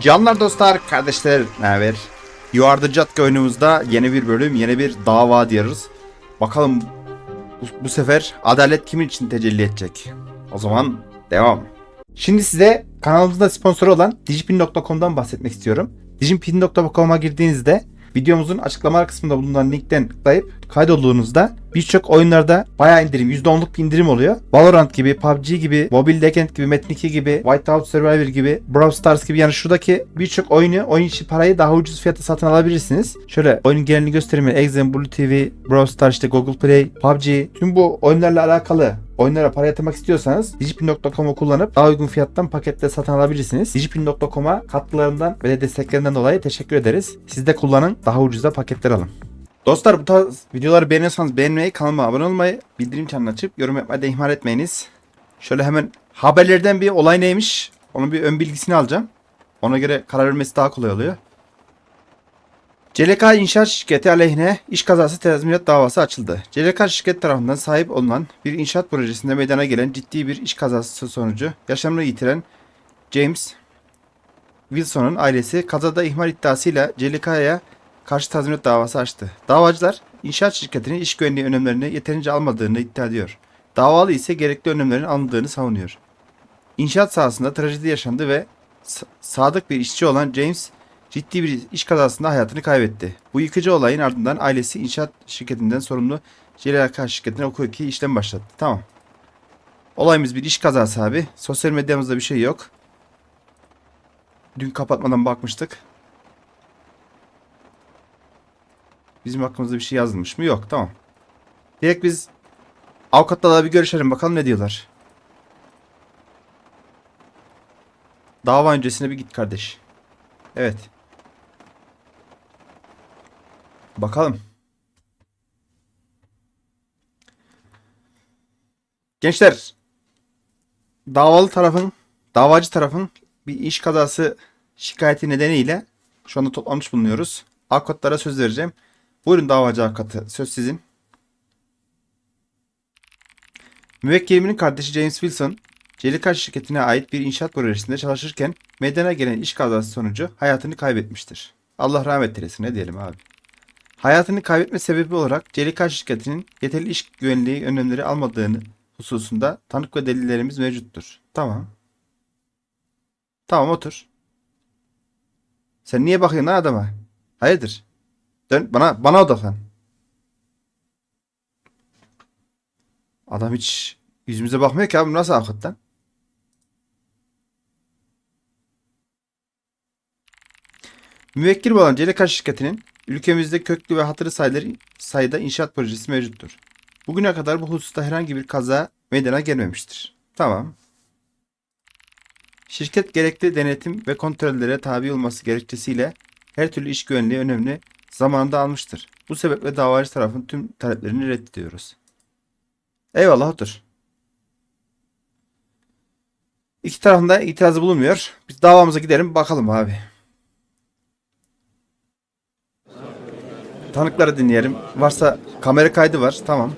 Canlar dostlar, kardeşler, ne haber? The Jatka oyunumuzda yeni bir bölüm, yeni bir dava diyoruz. Bakalım bu, bu sefer adalet kimin için tecelli edecek? O zaman devam. Şimdi size kanalımızda sponsoru olan digipin.com'dan bahsetmek istiyorum. digipin.com'a girdiğinizde videomuzun açıklama kısmında bulunan linkten tıklayıp kaydolduğunuzda birçok oyunlarda bayağı indirim, %10'luk bir indirim oluyor. Valorant gibi, PUBG gibi, Mobile Legend gibi, Metin 2 gibi, Whiteout Survivor gibi, Brawl Stars gibi yani şuradaki birçok oyunu oyun içi parayı daha ucuz fiyata satın alabilirsiniz. Şöyle oyunun genelini göstereyim. Exen, Blue TV, Brawl Stars, işte Google Play, PUBG tüm bu oyunlarla alakalı oyunlara para yatırmak istiyorsanız digipin.com'u kullanıp daha uygun fiyattan paketle satın alabilirsiniz. digipin.com'a katkılarından ve de desteklerinden dolayı teşekkür ederiz. Siz de kullanın daha ucuza paketler alın. Dostlar bu tarz videoları beğeniyorsanız beğenmeyi, kanalıma abone olmayı, bildirim çanını açıp yorum yapmayı da ihmal etmeyiniz. Şöyle hemen haberlerden bir olay neymiş onun bir ön bilgisini alacağım. Ona göre karar vermesi daha kolay oluyor. CLK İnşaat Şirketi aleyhine iş kazası tazminat davası açıldı. CLK şirket tarafından sahip olunan bir inşaat projesinde meydana gelen ciddi bir iş kazası sonucu yaşamını yitiren James Wilson'un ailesi kazada ihmal iddiasıyla CLK'ya karşı tazminat davası açtı. Davacılar inşaat şirketinin iş güvenliği önlemlerini yeterince almadığını iddia ediyor. Davalı ise gerekli önlemlerin alındığını savunuyor. İnşaat sahasında trajedi yaşandı ve sa- sadık bir işçi olan James ciddi bir iş kazasında hayatını kaybetti. Bu yıkıcı olayın ardından ailesi inşaat şirketinden sorumlu CLK şirketine hukuki işlem başlattı. Tamam. Olayımız bir iş kazası abi. Sosyal medyamızda bir şey yok. Dün kapatmadan bakmıştık. Bizim hakkımızda bir şey yazılmış mı? Yok. Tamam. Direkt biz avukatla da bir görüşelim bakalım ne diyorlar. Dava öncesine bir git kardeş. Evet. Bakalım. Gençler, davalı tarafın, davacı tarafın bir iş kazası şikayeti nedeniyle şu anda toplanmış bulunuyoruz. Avukatlara söz vereceğim. Buyurun davacı avukatı, söz sizin. Müvekkilimin kardeşi James Wilson, Celika şirketine ait bir inşaat projesinde çalışırken meydana gelen iş kazası sonucu hayatını kaybetmiştir. Allah rahmet eylesin ne diyelim abi. Hayatını kaybetme sebebi olarak Celika şirketinin yeterli iş güvenliği önlemleri almadığını hususunda tanık ve delillerimiz mevcuttur. Tamam. Tamam otur. Sen niye bakıyorsun lan adama? Hayırdır? Dön bana bana odaklan. Adam hiç yüzümüze bakmıyor ki abi nasıl avukat Müvekkil olan Celika şirketinin ülkemizde köklü ve hatırı sayıları sayıda inşaat projesi mevcuttur. Bugüne kadar bu hususta herhangi bir kaza meydana gelmemiştir. Tamam. Şirket gerekli denetim ve kontrollere tabi olması gerekçesiyle her türlü iş güvenliği önemli zamanında almıştır. Bu sebeple davacı tarafın tüm taleplerini reddediyoruz. Eyvallah otur. İki tarafında itirazı bulunmuyor. Biz davamıza gidelim bakalım abi. Tanıkları dinleyelim. Varsa kamera kaydı var. Tamam.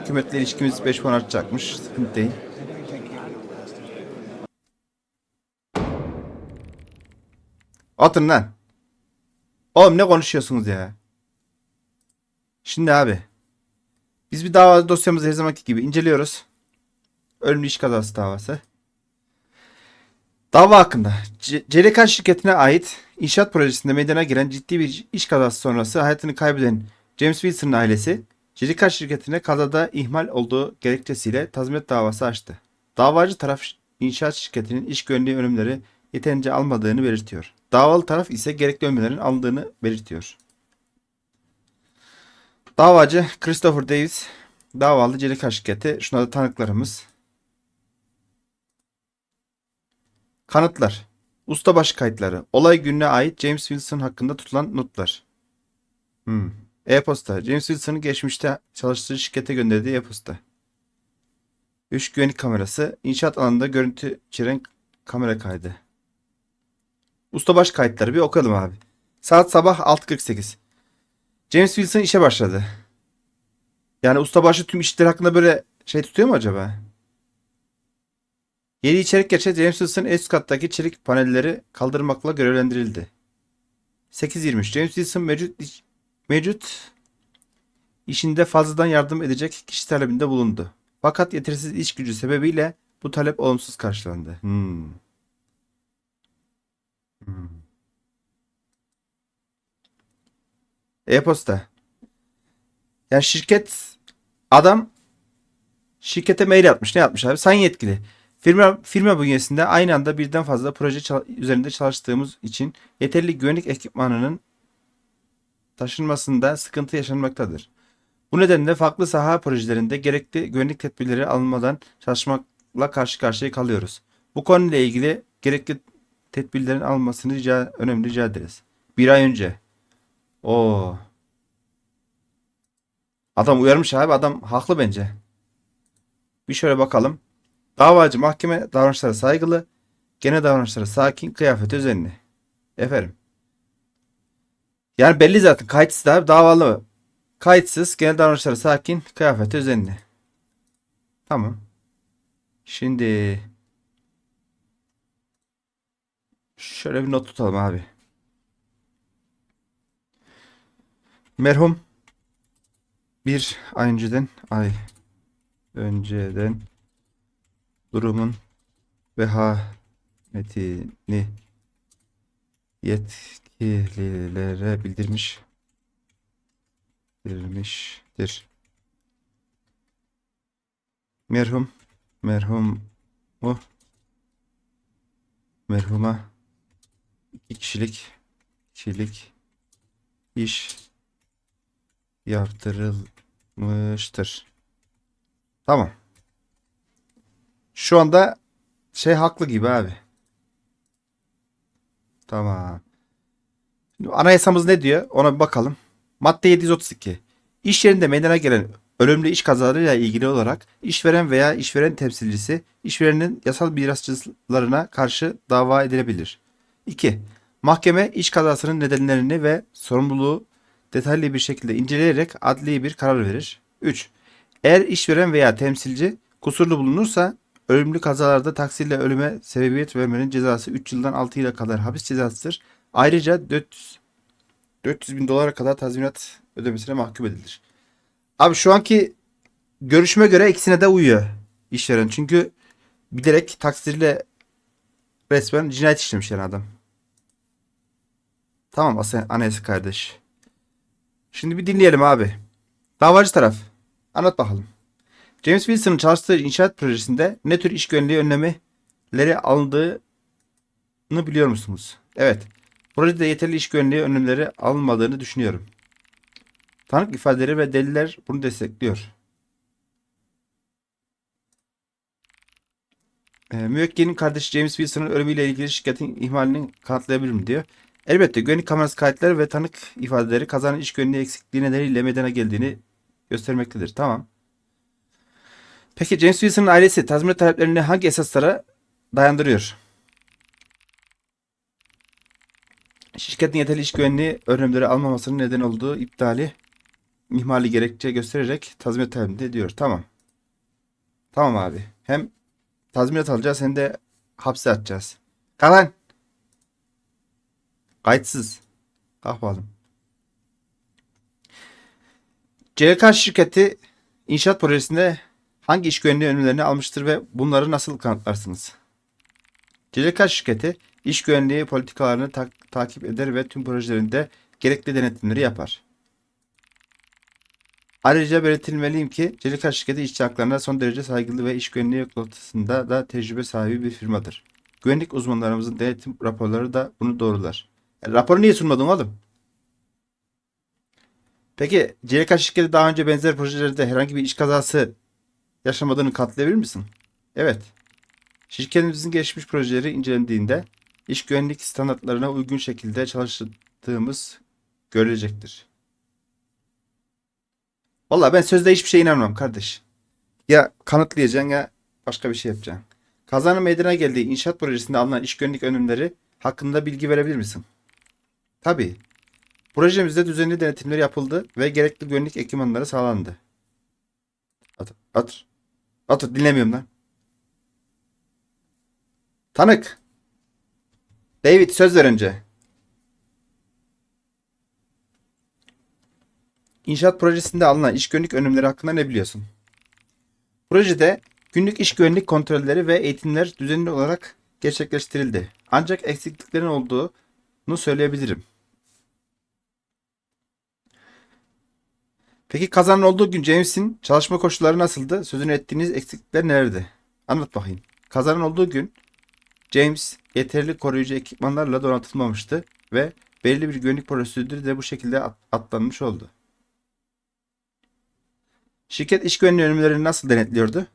Hükümetle ilişkimiz 5 puan artacakmış. Sıkıntı değil. Atın lan. Oğlum ne konuşuyorsunuz ya? Şimdi abi. Biz bir dava dosyamızı her zamanki gibi inceliyoruz. Ölümlü iş kazası davası. Dava hakkında C- CLK şirketine ait inşaat projesinde meydana gelen ciddi bir iş kazası sonrası hayatını kaybeden James Wilson'ın ailesi CLK şirketine kazada ihmal olduğu gerekçesiyle tazminat davası açtı. Davacı taraf inşaat şirketinin iş güvenliği önlemleri yeterince almadığını belirtiyor. Davalı taraf ise gerekli önlemlerin alındığını belirtiyor. Davacı Christopher Davis, davalı CLK şirketi, şuna da tanıklarımız. Kanıtlar. Ustabaşı kayıtları. Olay gününe ait James Wilson hakkında tutulan notlar. Hmm. E-posta. James Wilson'ın geçmişte çalıştığı şirkete gönderdiği e-posta. Üç güvenlik kamerası. İnşaat alanında görüntü içeren kamera kaydı. Ustabaş kayıtları bir okuyalım abi. Saat sabah 6.48. James Wilson işe başladı. Yani ustabaşı tüm işler hakkında böyle şey tutuyor mu acaba? Yeni içerik geçen James Wilson üst kattaki çelik panelleri kaldırmakla görevlendirildi. 8.23 James Wilson mevcut, mevcut işinde fazladan yardım edecek kişi talebinde bulundu. Fakat yetersiz iş gücü sebebiyle bu talep olumsuz karşılandı. Hmm. Hmm. E-posta. Yani şirket adam şirkete mail atmış. Ne yapmış abi? Sayın yetkili. Firma, firma bünyesinde aynı anda birden fazla proje çal- üzerinde çalıştığımız için yeterli güvenlik ekipmanının taşınmasında sıkıntı yaşanmaktadır. Bu nedenle farklı saha projelerinde gerekli güvenlik tedbirleri alınmadan çalışmakla karşı karşıya kalıyoruz. Bu konuyla ilgili gerekli tedbirlerin alınmasını rica, önemli rica ederiz. Bir ay önce. Oo. Adam uyarmış abi. Adam haklı bence. Bir şöyle bakalım. Davacı mahkeme davranışlara saygılı, gene davranışlara sakin, kıyafet özenli. Efendim. Yani belli zaten. Kayıtsız abi davalı. Kayıtsız, genel davranışlara sakin, kıyafet özenli. Tamam. Şimdi şöyle bir not tutalım abi. Merhum bir ay önceden ay önceden durumun vehametini yetkililere bildirmiş bildirmiştir. Merhum merhum o merhuma iki kişilik kişilik iş yaptırılmıştır. Tamam. Şu anda şey haklı gibi abi. Tamam. Şimdi anayasamız ne diyor? Ona bir bakalım. Madde 732. İş yerinde meydana gelen ölümlü iş kazalarıyla ilgili olarak işveren veya işveren temsilcisi işverenin yasal mirasçılarına karşı dava edilebilir. 2. Mahkeme iş kazasının nedenlerini ve sorumluluğu detaylı bir şekilde inceleyerek adli bir karar verir. 3. Eğer işveren veya temsilci kusurlu bulunursa ölümlü kazalarda taksirle ölüme sebebiyet vermenin cezası 3 yıldan 6 yıla kadar hapis cezasıdır. Ayrıca 400, 400 bin dolara kadar tazminat ödemesine mahkum edilir. Abi şu anki görüşme göre ikisine de uyuyor işveren. Çünkü bilerek taksirle resmen cinayet işlemiş yani adam. Tamam Asa- anayasa kardeş. Şimdi bir dinleyelim abi. Davacı taraf. Anlat bakalım. James Wilson'ın çalıştığı inşaat projesinde ne tür iş güvenliği önlemleri alındığını biliyor musunuz? Evet. Projede yeterli iş güvenliği önlemleri alınmadığını düşünüyorum. Tanık ifadeleri ve deliller bunu destekliyor. E, müvekkilin kardeşi James Wilson'ın ölümüyle ilgili şirketin ihmalini kanıtlayabilir mi diyor. Elbette güvenlik kamerası kayıtları ve tanık ifadeleri kazanın iş güvenliği eksikliği nedeniyle meydana geldiğini göstermektedir. Tamam. Peki James Wilson'ın ailesi tazminat taleplerini hangi esaslara dayandırıyor? Şirketin yeterli iş güvenliği önlemleri almamasının neden olduğu iptali ihmali gerekçe göstererek tazminat talebinde ediyor. Tamam. Tamam abi. Hem tazminat alacağız hem de hapse atacağız. Kalan. Kayıtsız. Kalk bakalım. CLK şirketi inşaat projesinde hangi iş güvenliği önlemlerini almıştır ve bunları nasıl kanıtlarsınız? CLK şirketi iş güvenliği politikalarını ta- takip eder ve tüm projelerinde gerekli denetimleri yapar. Ayrıca belirtilmeliyim ki CLK şirketi işçi haklarına son derece saygılı ve iş güvenliği noktasında da tecrübe sahibi bir firmadır. Güvenlik uzmanlarımızın denetim raporları da bunu doğrular. E, raporu niye sunmadın oğlum? Peki CLK şirketi daha önce benzer projelerde herhangi bir iş kazası yaşamadığını kanıtlayabilir misin? Evet. Şirketimizin gelişmiş projeleri incelendiğinde iş güvenlik standartlarına uygun şekilde çalıştığımız görülecektir. Vallahi ben sözde hiçbir şeye inanmam kardeş. Ya kanıtlayacaksın ya başka bir şey yapacaksın. Kazanın meydana geldiği inşaat projesinde alınan iş güvenlik önlemleri hakkında bilgi verebilir misin? Tabii. Projemizde düzenli denetimler yapıldı ve gerekli güvenlik ekipmanları sağlandı. At, at. At, dinlemiyorum lan. Tanık. David söz ver önce. İnşaat projesinde alınan iş güvenlik önlemleri hakkında ne biliyorsun? Projede günlük iş güvenlik kontrolleri ve eğitimler düzenli olarak gerçekleştirildi. Ancak eksikliklerin olduğunu söyleyebilirim. Peki kazanın olduğu gün James'in çalışma koşulları nasıldı? Sözünü ettiğiniz eksiklikler nelerdi? Anlat bakayım. Kazanın olduğu gün James yeterli koruyucu ekipmanlarla donatılmamıştı ve belirli bir güvenlik prosedürü de bu şekilde at- atlanmış oldu. Şirket iş güvenliği önlemlerini nasıl denetliyordu?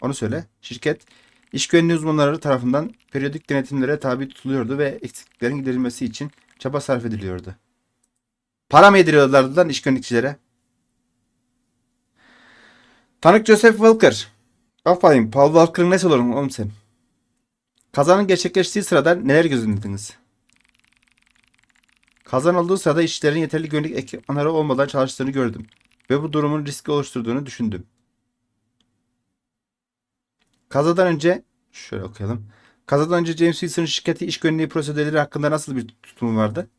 Onu söyle. Şirket iş güvenliği uzmanları tarafından periyodik denetimlere tabi tutuluyordu ve eksikliklerin giderilmesi için çaba sarf ediliyordu. Para mı yediriyorlardı lan iş güvenlikçilere? Tanık Joseph Walker. Aferin. Paul Walker'ın nesi olur oğlum sen? Kazanın gerçekleştiği sırada neler gözlemlediniz? Kazan olduğu sırada işçilerin yeterli güvenlik ekipmanları olmadan çalıştığını gördüm. Ve bu durumun riski oluşturduğunu düşündüm. Kazadan önce şöyle okuyalım. Kazadan önce James Wilson'ın şirketi iş güvenliği prosedürleri hakkında nasıl bir tutumu vardı?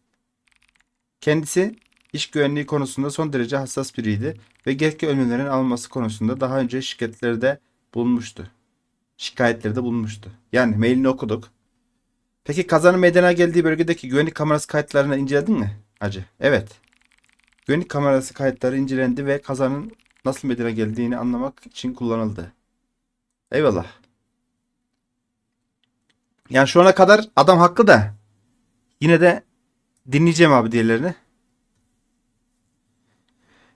Kendisi iş güvenliği konusunda son derece hassas biriydi ve gerekli önlemlerin alınması konusunda daha önce şirketlerde bulunmuştu. Şikayetlerde bulunmuştu. Yani mailini okuduk. Peki kazanın meydana geldiği bölgedeki güvenlik kamerası kayıtlarını inceledin mi? Hacı. Evet. Güvenlik kamerası kayıtları incelendi ve kazanın nasıl meydana geldiğini anlamak için kullanıldı. Eyvallah. Yani şu ana kadar adam haklı da yine de dinleyeceğim abi diğerlerini.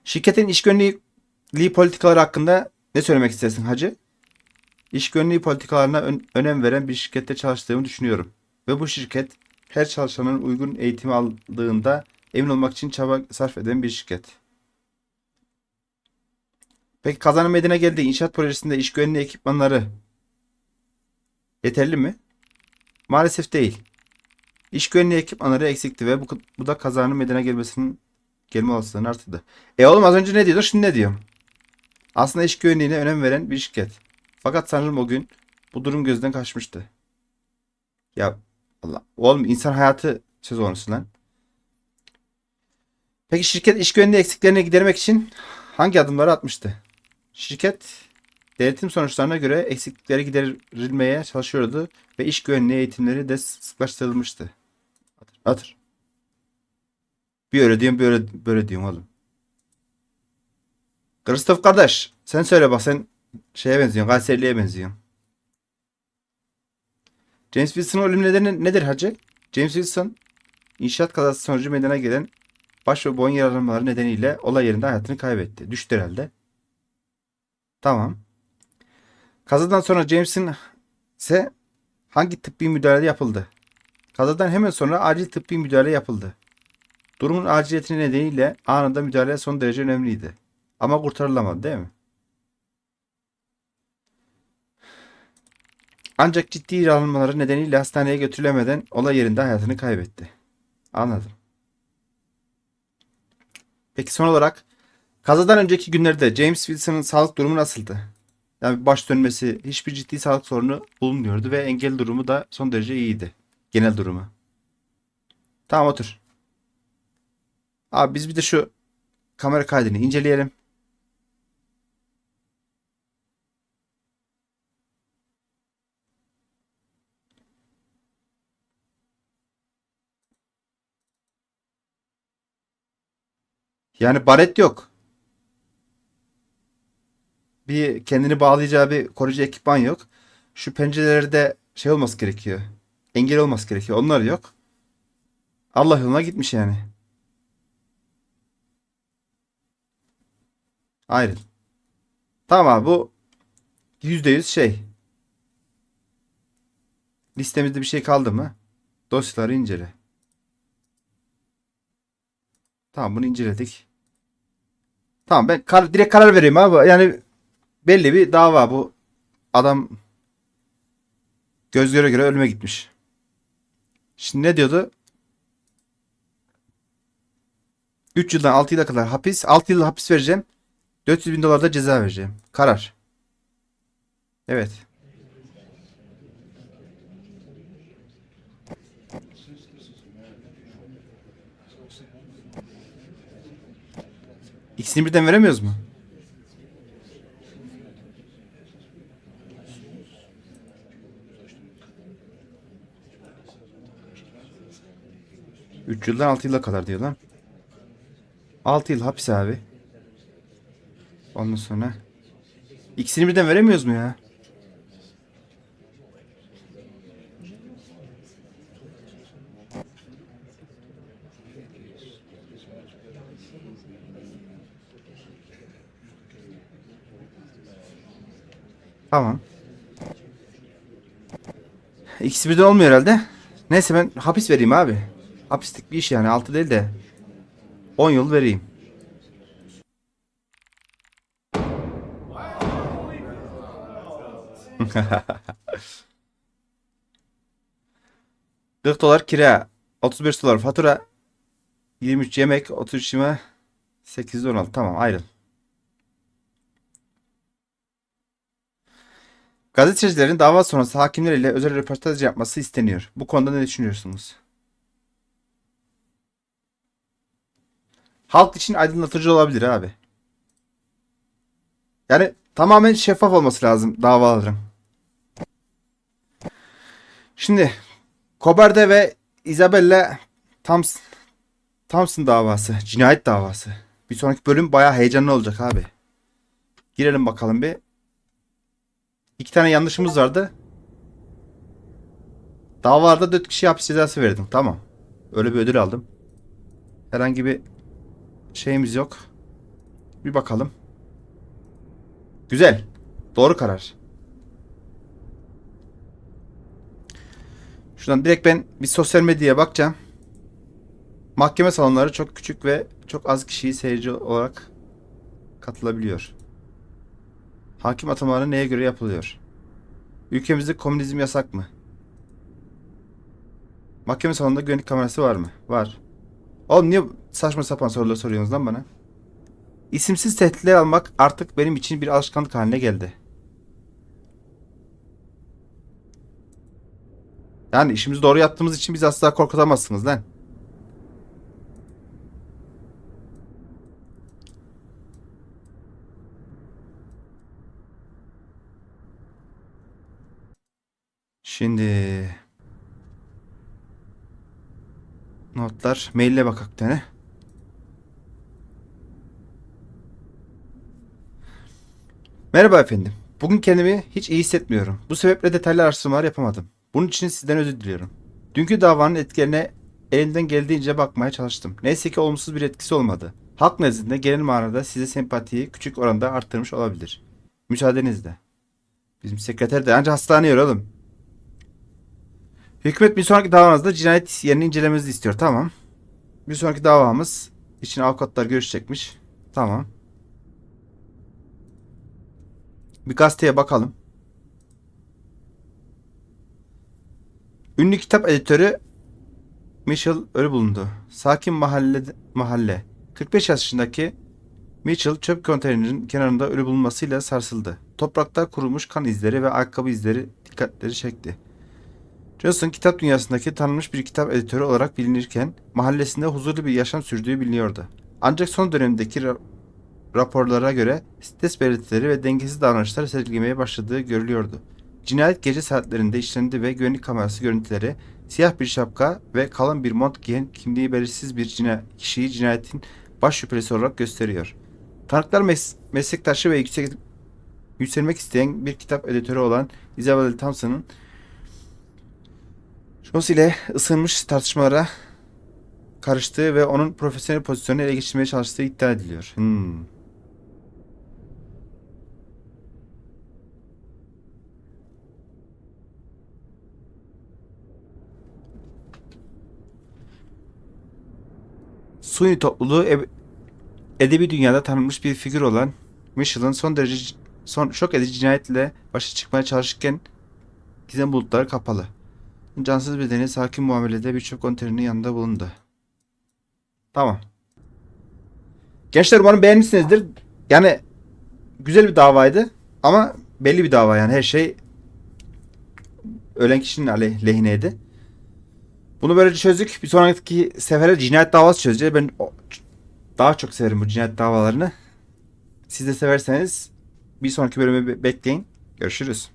Şirketin iş güvenliği politikaları hakkında ne söylemek istersin hacı? İş güvenliği politikalarına ön- önem veren bir şirkette çalıştığımı düşünüyorum. Ve bu şirket her çalışanın uygun eğitim aldığında emin olmak için çaba sarf eden bir şirket. Peki kazanım meydana geldiği inşaat projesinde iş güvenliği ekipmanları yeterli mi? Maalesef değil. İş güvenliği ekipmanları eksikti ve bu, bu da kazanın meydana gelmesinin gelme olasılığını artırdı. E oğlum az önce ne diyordun şimdi ne diyorum? Aslında iş güvenliğine önem veren bir şirket. Fakat sanırım o gün bu durum gözden kaçmıştı. Ya Allah. Oğlum insan hayatı söz konusu lan. Peki şirket iş güvenliği eksiklerini gidermek için hangi adımları atmıştı? Şirket denetim sonuçlarına göre eksiklikleri giderilmeye çalışıyordu ve iş güvenliği eğitimleri de sıklaştırılmıştı. Atır. Atır. Bir öyle diyorum bir öyle böyle diyorum oğlum. Kristof kardeş sen söyle bak sen şeye benziyorsun Kayseri'liye benziyorsun. James Wilson'ın ölüm nedeni nedir hacı? James Wilson inşaat kazası sonucu meydana gelen baş ve boyun yaralanmaları nedeniyle olay yerinde hayatını kaybetti. Düştü herhalde. Tamam. Kazadan sonra James'in ise hangi tıbbi müdahale yapıldı? Kazadan hemen sonra acil tıbbi müdahale yapıldı. Durumun aciliyeti nedeniyle anında müdahale son derece önemliydi. Ama kurtarılamadı değil mi? Ancak ciddi yaralanmaları nedeniyle hastaneye götürülemeden olay yerinde hayatını kaybetti. Anladım. Peki son olarak kazadan önceki günlerde James Wilson'ın sağlık durumu nasıldı? Yani baş dönmesi, hiçbir ciddi sağlık sorunu bulunmuyordu ve engel durumu da son derece iyiydi. Genel durumu. Tamam otur. Abi biz bir de şu kamera kaydını inceleyelim. Yani baret yok. Bir kendini bağlayacağı bir koruyucu ekipman yok. Şu pencerelerde şey olması gerekiyor. Engel olması gerekiyor. Onlar yok. Allah yoluna gitmiş yani. Ayrıl. Tamam abi bu %100 şey. Listemizde bir şey kaldı mı? Dosyaları incele. Tamam bunu inceledik. Tamam ben kar- direkt karar vereyim abi. Yani belli bir dava bu. Adam göz göre göre ölüme gitmiş. Şimdi ne diyordu? 3 yıldan 6 yıla kadar hapis. 6 yıl hapis vereceğim. 400 bin dolar da ceza vereceğim. Karar. Evet. İkisini birden veremiyoruz mu? Üç yıldan altı yıla kadar diyor lan. Altı yıl hapis abi. Ondan sonra. İkisini birden veremiyoruz mu ya? Tamam. İkisi birden olmuyor herhalde. Neyse ben hapis vereyim abi. Hapislik bir iş yani. Altı değil de 10 yıl vereyim. ...40 dolar kira... ...35 dolar fatura... ...23 yemek... ...33 yeme... ...8 16 tamam ayrıl. Gazetecilerin dava sonrası hakimler ile özel röportaj yapması isteniyor. Bu konuda ne düşünüyorsunuz? Halk için aydınlatıcı olabilir abi. Yani tamamen şeffaf olması lazım davaların. Şimdi Koberde ve Isabella Thompson, Thompson davası, cinayet davası. Bir sonraki bölüm bayağı heyecanlı olacak abi. Girelim bakalım bir. İki tane yanlışımız vardı. Davalarda dört kişi hapis cezası verdim. Tamam. Öyle bir ödül aldım. Herhangi bir şeyimiz yok. Bir bakalım. Güzel. Doğru karar. Şuradan direkt ben bir sosyal medyaya bakacağım. Mahkeme salonları çok küçük ve çok az kişiyi seyirci olarak katılabiliyor. Hakim atamaları neye göre yapılıyor? Ülkemizde komünizm yasak mı? Mahkeme salonunda güvenlik kamerası var mı? Var. Oğlum niye saçma sapan sorular soruyorsunuz lan bana? İsimsiz tehditler almak artık benim için bir alışkanlık haline geldi. Yani işimizi doğru yaptığımız için bizi asla korkutamazsınız lan. Şimdi notlar maille bakak tane. Merhaba efendim. Bugün kendimi hiç iyi hissetmiyorum. Bu sebeple detaylı araştırmalar yapamadım. Bunun için sizden özür diliyorum. Dünkü davanın etkilerine elimden geldiğince bakmaya çalıştım. Neyse ki olumsuz bir etkisi olmadı. Halk nezdinde genel manada size sempatiyi küçük oranda arttırmış olabilir. Müsaadenizle. Bizim sekreter de anca hastaneye oğlum. Hükümet bir sonraki davanızda cinayet yerini incelemenizi istiyor. Tamam. Bir sonraki davamız için avukatlar görüşecekmiş. Tamam. Bir gazeteye bakalım. Kitap editörü Mitchell ölü bulundu. Sakin mahalle mahalle. 45 yaşındaki Mitchell çöp konteynerinin kenarında ölü bulunmasıyla sarsıldı. Toprakta kurumuş kan izleri ve ayakkabı izleri dikkatleri çekti. Johnson kitap dünyasındaki tanınmış bir kitap editörü olarak bilinirken mahallesinde huzurlu bir yaşam sürdüğü biliniyordu. Ancak son dönemdeki ra- raporlara göre stres belirtileri ve dengesiz davranışlar sergilemeye başladığı görülüyordu. Cinayet gece saatlerinde işlendi ve güvenlik kamerası görüntüleri siyah bir şapka ve kalın bir mont giyen kimliği belirsiz bir cina kişiyi cinayetin baş şüphelisi olarak gösteriyor. Tanıklar mes- meslektaşı ve yüksek yükselmek isteyen bir kitap editörü olan Isabel Thompson'ın Jones ile ısınmış tartışmalara karıştığı ve onun profesyonel pozisyonunu ele geçirmeye çalıştığı iddia ediliyor. Hmm. Suni topluluğu eb- edebi dünyada tanınmış bir figür olan Mitchell'ın son derece son şok edici cinayetle başa çıkmaya çalışırken gizem bulutları kapalı. Cansız bedeni sakin muamelede birçok konteynerin yanında bulundu. Tamam. Gençler umarım beğenmişsinizdir. Yani güzel bir davaydı ama belli bir dava yani her şey ölen kişinin aley- lehineydi. Bunu böylece çözdük. Bir sonraki sefere cinayet davası çözeceğiz. Ben daha çok severim bu cinayet davalarını. Siz de severseniz bir sonraki bölümü be- bekleyin. Görüşürüz.